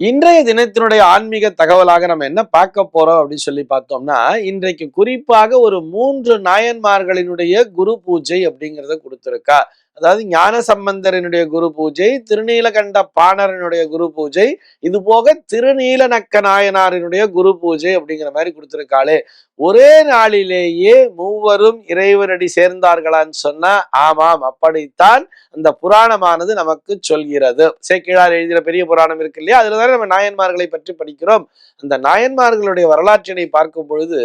இன்றைய தினத்தினுடைய ஆன்மீக தகவலாக நம்ம என்ன பார்க்க போறோம் அப்படின்னு சொல்லி பார்த்தோம்னா இன்றைக்கு குறிப்பாக ஒரு மூன்று நாயன்மார்களினுடைய குரு பூஜை அப்படிங்கிறத கொடுத்துருக்கா. அதாவது ஞான சம்பந்தரனுடைய குரு பூஜை திருநீலகண்ட பாணரனுடைய குரு பூஜை இது போக திருநீலநக்க நாயனாரினுடைய குரு பூஜை அப்படிங்கிற மாதிரி கொடுத்திருக்காளே. ஒரே நாளிலேயே மூவரும் இறைவனடி சேர்ந்தார்களான்னு சொன்னா ஆமாம் அப்படித்தான் அந்த புராணமானது நமக்கு சொல்கிறது. சேக்கிழார் எழுதின பெரிய புராணம் இருக்கு இல்லையா? அதுல தானே நம்ம நாயன்மார்களை பற்றி படிக்கிறோம். அந்த நாயன்மார்களுடைய வரலாற்றினை பார்க்கும் பொழுது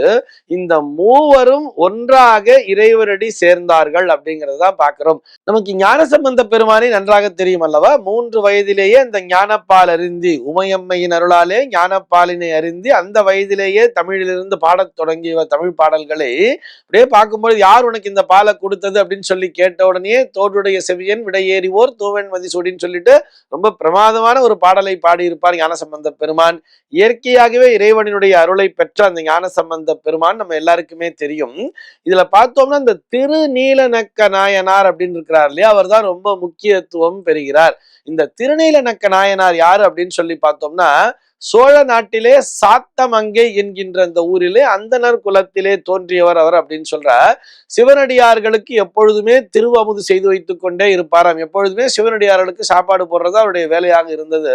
இந்த மூவரும் ஒன்றாக இறைவனடி சேர்ந்தார்கள் அப்படிங்கிறத தான் பார்க்கிறோம். நமக்கு ஞான சம்பந்த பெருமானை நன்றாக தெரியும் அல்லவா மூன்று வயதிலேயே அந்த ஞானப்பால் அறிந்தி உமையம்மையின் அருளாலே ஞானப்பாலினை அறிந்தி அந்த வயதிலேயே தமிழிலிருந்து பாடத் தொடங்கி தொடங்கிய தமிழ் பாடல்களை அப்படியே பார்க்கும்போது யார் உனக்கு இந்த பாலை கொடுத்தது? அப்படின்னு சொல்லி கேட்ட உடனே தோற்றுடைய செவியன் விடையேறிவோர் தூவன் மதிசூடின்னு சொல்லிட்டு ரொம்ப பிரமாதமான ஒரு பாடலை பாடியிருப்பார் ஞானசம்பந்த பெருமான். இயற்கையாகவே இறைவனினுடைய அருளை பெற்ற அந்த ஞானசம்பந்த பெருமான் நம்ம எல்லாருக்குமே தெரியும். இதுல பார்த்தோம்னா இந்த திருநீலநக்க நாயனார் அப்படின்னு இருக்கிறார் இல்லையா? அவர் தான் ரொம்ப முக்கியத்துவம் பெறுகிறார். இந்த திருநீலநக்க நாயனார் யாரு அப்படின்னு சொல்லி பார்த்தோம்னா சோழ நாட்டிலே சாத்தமங்கை என்கின்ற அந்த ஊரிலே அந்தனர் குலத்திலே தோன்றியவர் அவர் அப்படின்னு சொல்ற சிவனடியார்களுக்கு எப்பொழுதுமே திருவமுது செய்து வைத்துக் கொண்டே இருப்பாராம். எப்பொழுதுமே சிவனடியார்களுக்கு சாப்பாடு போடுறது அவருடைய வேலையாக இருந்தது.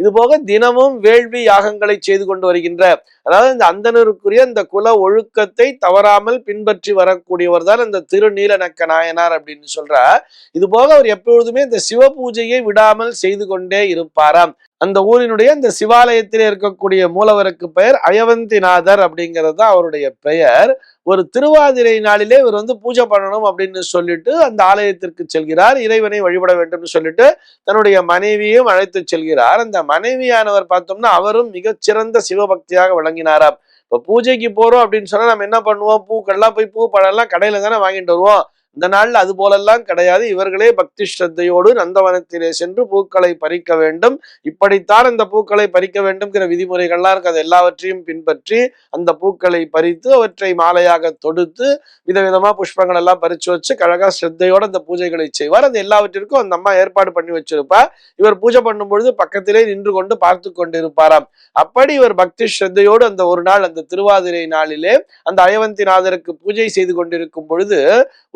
இது போக தினமும் வேள்வி யாகங்களை செய்து கொண்டு வருகின்ற அதாவது இந்த அந்தனருக்குரிய இந்த குல ஒழுக்கத்தை தவறாமல் பின்பற்றி வரக்கூடியவர் தான் இந்த திருநீலநக்க நாயனார் அப்படின்னு சொல்றார். இது போக அவர் எப்பொழுதுமே இந்த சிவ பூஜையை விடாமல் செய்து கொண்டே இருப்பாராம். அந்த ஊரினுடைய இந்த சிவாலயத்திலே இருக்கக்கூடிய மூலவருக்கு பெயர் அயவந்திநாதர் அப்படிங்கிறது தான் அவருடைய பெயர். ஒரு திருவாதிரை நாளிலே இவர் வந்து பூஜை பண்ணணும் அப்படின்னு சொல்லிட்டு அந்த ஆலயத்திற்கு செல்கிறார். இறைவனை வழிபட வேண்டும்னு சொல்லிட்டு தன்னுடைய மனைவியும் அழைத்து செல்கிறார். அந்த மனைவியானவர் பார்த்தோம்னா அவரும் மிகச்சிறந்த சிவபக்தியாக விளங்கினாராம் இப்ப பூஜைக்கு போறோம் அப்படின்னு சொன்னா நம்ம என்ன பண்ணுவோம்? பூக்கள்லாம் போய் பூ பழம்லாம் கடையில தானே வாங்கிட்டு வருவோம். இந்த நாள் அது போலெல்லாம் கிடையாது. இவர்களே பக்தி ஸ்ரத்தையோடு நந்தவனத்திலே சென்று பூக்களை பறிக்க வேண்டும். இப்படித்தான் அந்த பூக்களை பறிக்க வேண்டும்ங்கிற விதிமுறைகள்லாம் இருக்கு. அது எல்லாவற்றையும் பின்பற்றி அந்த பூக்களை பறித்து அவற்றை மாலையாக தொடுத்து விதவிதமா புஷ்பங்கள் எல்லாம் பறிச்சு வச்சு கழகா ஸ்ரத்தையோடு அந்த பூஜைகளை செய்வார். அது எல்லாவற்றிற்கும் அந்த அம்மா ஏற்பாடு பண்ணி வச்சிருப்பா. இவர் பூஜை பண்ணும் பொழுது பக்கத்திலே நின்று கொண்டு பார்த்து கொண்டிருப்பாராம். அப்படி இவர் பக்தி ஸ்ரத்தையோடு அந்த ஒரு நாள் அந்த திருவாதிரை நாளிலே அந்த அயவந்திநாதருக்கு பூஜை செய்து கொண்டிருக்கும் பொழுது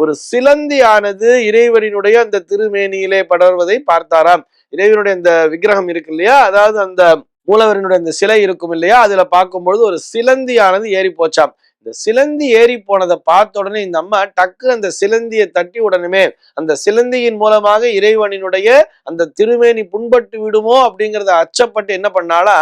ஒரு சிலந்தியானது இறைவனினுடைய அந்த திருமேனியிலே படர்வதை பார்த்தாராம். இறைவனுடைய இந்த விக்கிரகம் இருக்கு இல்லையா? அதாவது அந்த மூலவரினுடைய இந்த சிலை இருக்கும் இல்லையா? அதுல பார்க்கும்பொழுது ஒரு சிலந்தியானது ஏறி போச்சாம். இந்த சிலந்தி ஏறி போனதை பார்த்த உடனே இந்த அம்மா டக்கு அந்த சிலந்தியை தட்டி உடனே அந்த சிலந்தியின் மூலமாக இறைவனினுடைய அந்த திருமேனி புண்பட்டு விடுமோ அப்படிங்கிறத அச்சப்பட்டு என்ன பண்ணாலா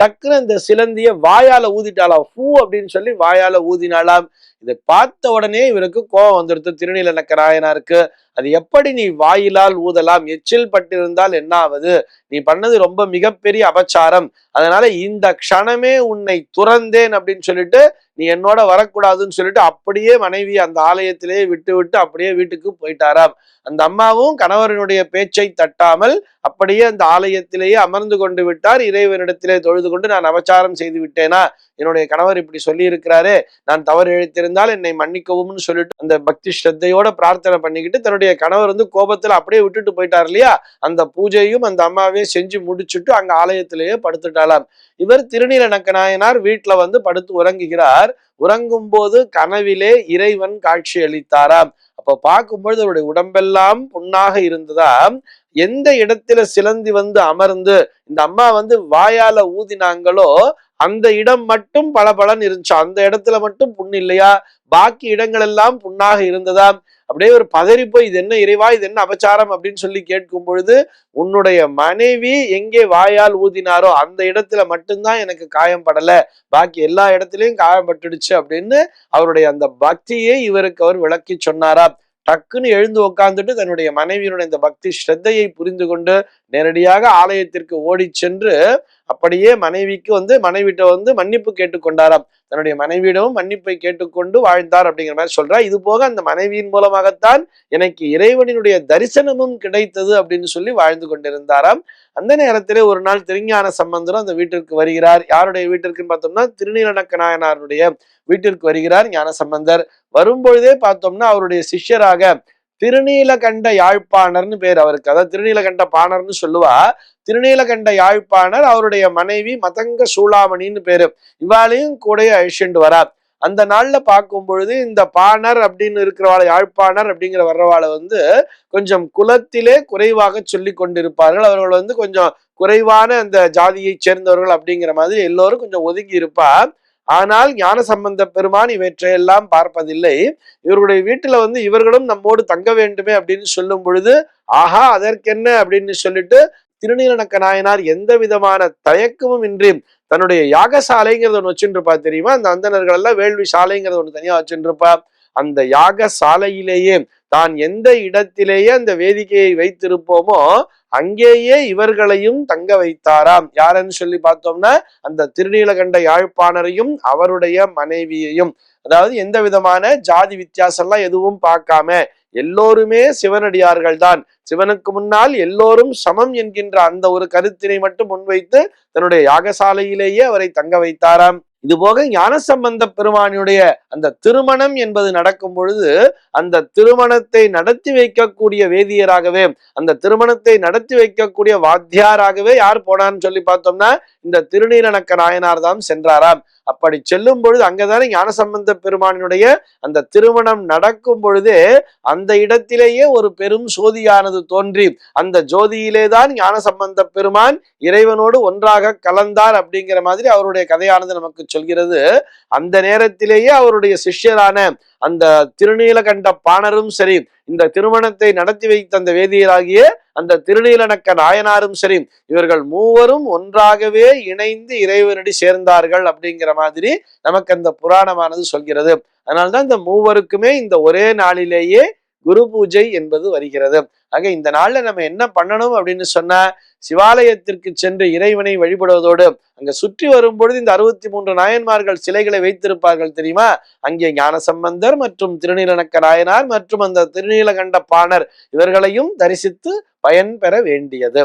டக்குன்னு அந்த சிலந்திய வாயால ஊதிட்டாளாம். ஃபூ அப்படின்னு சொல்லி வாயால ஊதினாலாம் இதை பார்த்த உடனே இவருக்கு கோபம் வந்துடுது திருநீலநக்க நாயனாருக்கு அது எப்படி நீ வாயிலால் ஊதலாம்? எச்சில் பட்டிருந்தால் என்ன ஆவது நீ பண்ணது ரொம்ப மிகப்பெரிய அபச்சாரம். அதனால இந்த க்ஷணமே உன்னை துறந்தேன் அப்படின்னு சொல்லிட்டு நீ என்னோட வரக்கூடாதுன்னு சொல்லிட்டு அப்படியே மனைவி அந்த ஆலயத்திலேயே விட்டு விட்டு அப்படியே வீட்டுக்கு போயிட்டாராம். அந்த அம்மாவும் கணவரனுடைய பேச்சை தட்டாமல் அப்படியே அந்த ஆலயத்திலேயே அமர்ந்து கொண்டு விட்டார். இறைவனிடத்திலே தொழுது கொண்டு நான் அபச்சாரம் செய்து விட்டேனா? என்னுடைய கணவர் இப்படி சொல்லி இருக்கிறாரு நான் தவறு இழைத்திருந்தால் என்னை மன்னிக்கவும்னு சொல்லிட்டு அந்த பக்தி ஸ்ரத்தையோட பிரார்த்தனை பண்ணிக்கிட்டு தன்னுடைய கணவர் வந்து கோபத்துல அப்படியே விட்டுட்டு போயிட்டார் இல்லையா? அந்த பூஜையும் அந்த அம்மாவே செஞ்சு முடிச்சுட்டு அங்க ஆலயத்திலேயே படுத்துட்டாலாம் இவர் திருநீலநக்க நாயனார் வீட்டுல வந்து படுத்து உறங்குகிறார். உறங்கும் போது கனவிலே இறைவன் காட்சி அளித்தாராம் அப்ப பார்க்கும்பொழுது அவருடைய உடம்பெல்லாம் புண்ணாக இருந்ததாம். எந்த இடத்துல சிலந்தி வந்து அமர்ந்து இந்த அம்மா வந்து வாயால ஊதினாங்களோ அந்த இடம் மட்டும் பளபளன்னு இருந்துச்சு. அந்த இடத்துல மட்டும் புண்ணு இல்லையா? பாக்கி இடங்கள் எல்லாம் புண்ணாக இருந்ததாம் அப்படியே ஒரு பதறி போய் இது என்ன இறைவா? இது என்ன அபச்சாரம்? அப்படின்னு சொல்லி கேட்கும் பொழுது உன்னுடைய மனைவி எங்கே வாயால் ஊதினாரோ அந்த இடத்துல மட்டும்தான் எனக்கு காயம் படல. பாக்கி எல்லா இடத்துலயும் காயப்பட்டுடுச்சு அப்படின்னு அவருடைய அந்த பக்தியை இவருக்கு அவர் விளக்கி சொன்னாரா? டக்குன்னு எழுந்து உட்கார்ந்துட்டு தன்னுடைய மனைவியினுடைய இந்த பக்தி ஸ்ரத்தையை புரிந்து கொண்டு நேரடியாக ஆலயத்திற்கு ஓடி சென்று அப்படியே மனைவிக்கு வந்து மனைவிட்ட வந்து மன்னிப்பு கேட்டுக்கொண்டாராம். தன்னுடைய மனைவியிடமும் மன்னிப்பை கேட்டுக்கொண்டு வாழ்ந்தார் அப்படிங்கிற மாதிரி சொல்றா இது போக அந்த மனைவியின் மூலமாகத்தான் எனக்கு இறைவனினுடைய தரிசனமும் கிடைத்தது அப்படின்னு சொல்லி வாழ்ந்து கொண்டிருந்தாராம். அந்த நேரத்திலே ஒரு நாள் திருஞான சம்பந்தரும் அந்த வீட்டிற்கு வருகிறார். யாருடைய வீட்டிற்குன்னு பார்த்தோம்னா திருநீலநக்க நாயனாருடைய வீட்டிற்கு வருகிறார் ஞான சம்பந்தர் வரும்பொழுதே பார்த்தோம்னா அவருடைய சிஷ்யராக திருநீலகண்ட யாழ்ப்பாணர்னு பேர் அவருக்கு. அதாவது திருநீலகண்ட பாணர்னு சொல்லுவா. திருநீலகண்ட யாழ்ப்பாணர் அவருடைய மனைவி மதங்க சூளாமணின்னு பேரு. இவாளையும் கூட அழிச்சுண்டு வரார் அந்த நாள்ல பார்க்கும் பொழுது இந்த பாணர் அப்படின்னு இருக்கிறவாளை யாழ்ப்பாணர் அப்படிங்கிற வர்றவாளை வந்து கொஞ்சம் குலத்திலே குறைவாக சொல்லி கொண்டிருப்பார்கள். அவர்கள் வந்து கொஞ்சம் குறைவான அந்த ஜாதியை சேர்ந்தவர்கள் அப்படிங்கிற மாதிரி எல்லோரும் கொஞ்சம் ஒதுங்கி இருப்பார் ஆனால் ஞான சம்பந்த பெருமான் இவற்றையெல்லாம் பார்ப்பதில்லை. இவருடைய வீட்டுல வந்து இவர்களும் நம்மோடு தங்க வேண்டுமே அப்படின்னு சொல்லும் பொழுது ஆஹா அதற்கென்ன? அப்படின்னு சொல்லிட்டு திருநீலனக்க நாயனார் எந்த விதமான தயக்கமும் இன்றி தன்னுடைய யாகசாலைங்கிறத ஒன்று வச்சுருப்பா தெரியுமா? அந்த அந்தணர்கள் எல்லாம் வேள்வி சாலைங்கிறத ஒன்று தனியாக வச்சுருப்பா அந்த யாக சாலையிலேயே தான் எந்த இடத்திலேயே அந்த வேதிக்கையை வைத்திருப்போமோ அங்கேயே இவர்களையும் தங்க வைத்தாராம். யாருன்னு சொல்லி பார்த்தோம்னா அந்த திருநீலகண்ட யாழ்ப்பாணரையும் அவருடைய மனைவியையும். அதாவது எந்த விதமான ஜாதி வித்தியாசம்லாம் எதுவும் பார்க்காம எல்லோருமே சிவனடியார்கள் தான் சிவனுக்கு முன்னால் எல்லோரும் சமம் என்கின்ற அந்த ஒரு கருத்தினை மட்டும் முன்வைத்து தன்னுடைய யாகசாலையிலேயே அவரை தங்க வைத்தாராம். இது போக ஞானசம்பந்த பெருமானுடைய அந்த திருமணம் என்பது நடக்கும் பொழுது அந்த திருமணத்தை நடத்தி வைக்கக்கூடிய வேதியராகவே அந்த திருமணத்தை நடத்தி வைக்கக்கூடிய வாத்தியாராகவே யார் போனான்னு சொல்லி பார்த்தோம்னா இந்த திருநீலனக்க நாயனார் தான் சென்றாராம். அப்படி செல்லும் பொழுது அங்கதானே ஞானசம்பந்த பெருமானினுடைய அந்த திருமணம் நடக்கும் பொழுதே அந்த இடத்திலேயே ஒரு பெரும் சோதியானது தோன்றி அந்த ஜோதியிலே தான் ஞானசம்பந்த பெருமான் இறைவனோடு ஒன்றாக கலந்தார் அப்படிங்கிற மாதிரி அவருடைய கதையானது நமக்கு சொல்கிறது அந்த நேரத்திலேயே அவருடைய சிஷ்யரான அந்த திருநீலகண்ட பாணரும் சரி இந்த திருமணத்தை நடத்தி வைத்த அந்த வேதியராகிய அந்த திருநீலனக்க நாயனாரும் சரி இவர்கள் மூவரும் ஒன்றாகவே இணைந்து இறைவனடி சேர்ந்தார்கள் அப்படிங்கிற மாதிரி நமக்கு அந்த புராணமானது சொல்கிறது. அதனால்தான் இந்த மூவருக்குமே இந்த ஒரே நாளிலேயே குரு பூஜை என்பது வருகிறது. ஆக இந்த நாள்ல நம்ம என்ன பண்ணணும் அப்படின்னு சொன்னா சிவாலயத்திற்கு சென்று இறைவனை வழிபடுவதோடு அங்க சுற்றி வரும் பொழுது இந்த அறுபத்தி மூன்று நாயன்மார்கள் சிலைகளை வைத்திருப்பார்கள் தெரியுமா? அங்கே ஞானசம்பந்தர் மற்றும் திருநீலனக்க நாயனார் மற்றும் அந்த திருநீலகண்ட பாணர் இவர்களையும் தரிசித்து பயன் பெற வேண்டியது.